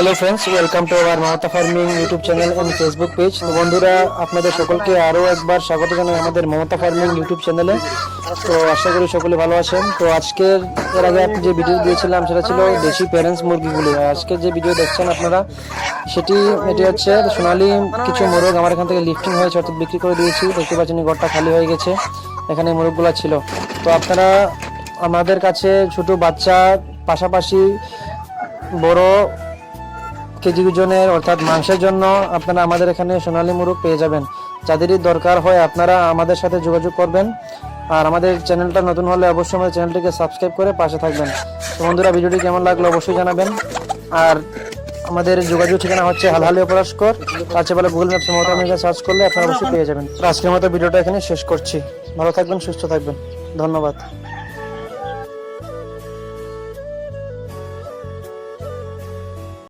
Hello friends welcome to our Mata farming YouTube channel এবং Facebook page তো বন্ধুরা, আপনাদের সকলকে আরও একবার স্বাগত জানাই আমাদের মমতা ফার্মিং ইউটিউব চ্যানেলে তো আশা করি সকলে ভালো আছেন। তো আজকের, এর আগে আপনি যে ভিডিও দিয়েছিলাম, সেটা ছিল দেশি প্যারেন্টস মুরগিগুলি। আজকে যে ভিডিও দেখছেন আপনারা, সেটি, এটি হচ্ছে সোনালি কিছু মোরগ। আমার এখান থেকে লিফটিং হয়েছে, অর্থাৎ বিক্রি করে দিয়েছি। দেখতে পাচ্ছেন ঘরটা খালি হয়ে গেছে। এখানে মোরগগুলো ছিল। তো আপনারা, আমাদের কাছে ছোট বাচ্চা, পাশাপাশি বড় কেজি ওজনের, অর্থাৎ মাংসের জন্য আপনারা আমাদের এখানে সোনালী মুরগ পেয়ে যাবেন। যাদেরই দরকার হয় আপনারা আমাদের সাথে যোগাযোগ করবেন। আর আমাদের চ্যানেলটা নতুন হলে অবশ্যই আমাদের চ্যানেলটিকে সাবস্ক্রাইব করে পাশে থাকবেন। তো বন্ধুরা, ভিডিওটি কেমন লাগল অবশ্যই জানাবেন। আর আমাদের যোগাযোগ ঠিকানা হচ্ছে হালহালি অপরাস্কর কাছে বলে গুগল ম্যাপস মতো আমি সার্চ করলে আপনারা অবশ্যই পেয়ে যাবেন। আজকের মতো ভিডিওটা এখানে শেষ করছি। ভালো থাকবেন, সুস্থ থাকবেন। ধন্যবাদ।